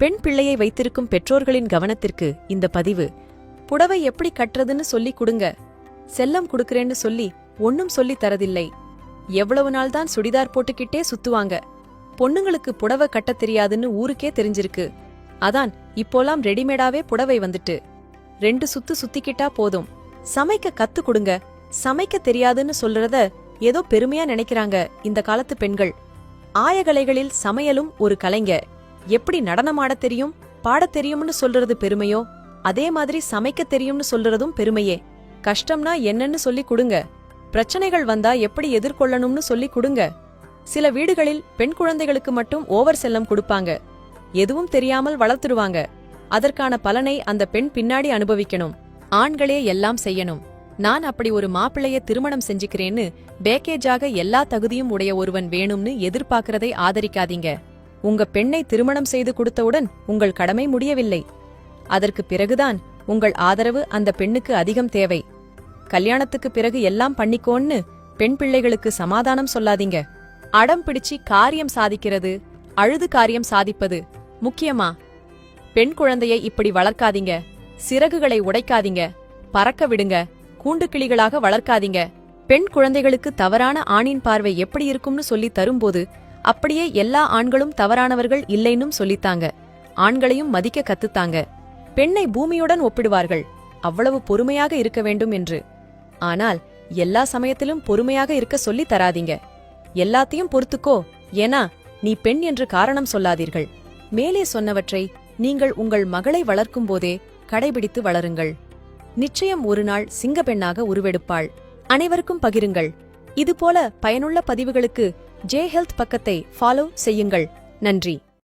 பெண் பிள்ளையை வைத்திருக்கும் பெற்றோர்களின் கவனத்திற்கு இந்த பதிவு. புடவை எப்படி கட்டுறதுன்னு சொல்லி கொடுங்க. செல்லம் கொடுக்கறேன்னு சொல்லி ஒன்னும் சொல்லி தரதில்லை. எவ்வளவு நாள் தான் சுடிதார் போட்டுக்கிட்டே சுத்துவாங்க. பொண்ணுங்களுக்கு புடவை கட்ட தெரியாதுன்னு ஊருக்கே தெரிஞ்சிருக்கு. அதான் இப்போலாம் ரெடிமேடாவே புடவை வந்துட்டு. ரெண்டு சுத்து சுத்திக்கிட்டா போதும். சமைக்க கத்து கொடுங்க. சமைக்க தெரியாதுன்னு சொல்றத ஏதோ பெருமையா நினைக்கிறாங்க இந்த காலத்து பெண்கள். ஆயகலைகளில் சமையலும் ஒரு கலைங்க எப்படி நடனமாட தெரியும் பாடத் தெரியும்னு சொல்றது பெருமையோ? அதே மாதிரி சமைக்க தெரியும்னு சொல்றதும் பெருமையே. கஷ்டம்னா என்னன்னு சொல்லி கொடுங்க. பிரச்சனைகள் வந்தா எப்படி எதிர்கொள்ளணும்னு சொல்லி கொடுங்க. சில வீடுகளில் பெண் குழந்தைகளுக்கு மட்டும் ஓவர் செல்லம் கொடுப்பாங்க. எதுவும் தெரியாமல் வளர்த்துடுவாங்க அதற்கான பலனை அந்த பெண் பின்னாடி அனுபவிக்கணும். ஆண்களே எல்லாம் செய்யணும். நான் அப்படி ஒரு மாப்பிள்ளைய திருமணம் செஞ்சுக்கிறேன்னு பேக்கேஜாக எல்லா தகுதியும் உடைய ஒருவன் வேணும்னு எதிர்பார்க்கறதை ஆதரிக்காதீங்க. உங்க பெண்ணை திருமணம் செய்து கொடுத்தவுடன் உங்கள் கடமை முடியவில்லை. அதற்கு பிறகுதான் உங்கள் ஆதரவு அந்த பெண்ணுக்கு அதிகம் தேவை. கல்யாணத்துக்கு பிறகு எல்லாம் பண்ணிக்கோன்னு பெண் பிள்ளைகளுக்கு சமாதானம் சொல்லாதீங்க. அடம் பிடிச்சி காரியம் சாதிக்கிறது அழுது காரியம் சாதிப்பது முக்கியமா? பெண் குழந்தையை இப்படி வளர்க்காதீங்க. சிறகுகளை உடைக்காதீங்க. பறக்க விடுங்க. கூண்டு கிளிகளாக வளர்க்காதீங்க. பெண் குழந்தைகளுக்கு தவறான ஆணின் பார்வை எப்படி இருக்கும்னு சொல்லி தரும்போது அப்படியே எல்லா ஆண்களும் தவறானவர்கள் இல்லைன்னும் சொல்லித்தாங்க. ஆண்களையும் மதிக்க கத்துத்தாங்க. பெண்ணை பூமியுடன் ஒப்பிடுவார்கள். அவ்வளவு பொறுமையாக இருக்க வேண்டும் என்று. ஆனால் எல்லா சமயத்திலும் பொறுமையாக இருக்க சொல்லி தராதீங்க. எல்லாத்தையும் பொறுத்துக்கோ. ஏனா நீ பெண் என்று காரணம் சொல்லாதீர்கள். மேலே சொன்னவற்றை நீங்கள் உங்கள் மகளை வளர்க்கும் போதே கடைபிடித்து வளருங்கள். நிச்சயம் ஒரு நாள் சிங்கப்பெண்ணாக உருவெடுப்பாள். அனைவருக்கும் பகிருங்கள். இதுபோல பயனுள்ள பதிவுகளுக்கு ஜே ஹெல்த் பக்கத்தை ஃபாலோ செய்யுங்கள். நன்றி.